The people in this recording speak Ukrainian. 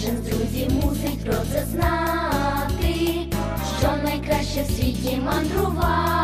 Кожен з друзів мусить про це знати, що найкраще в світі мандрувати.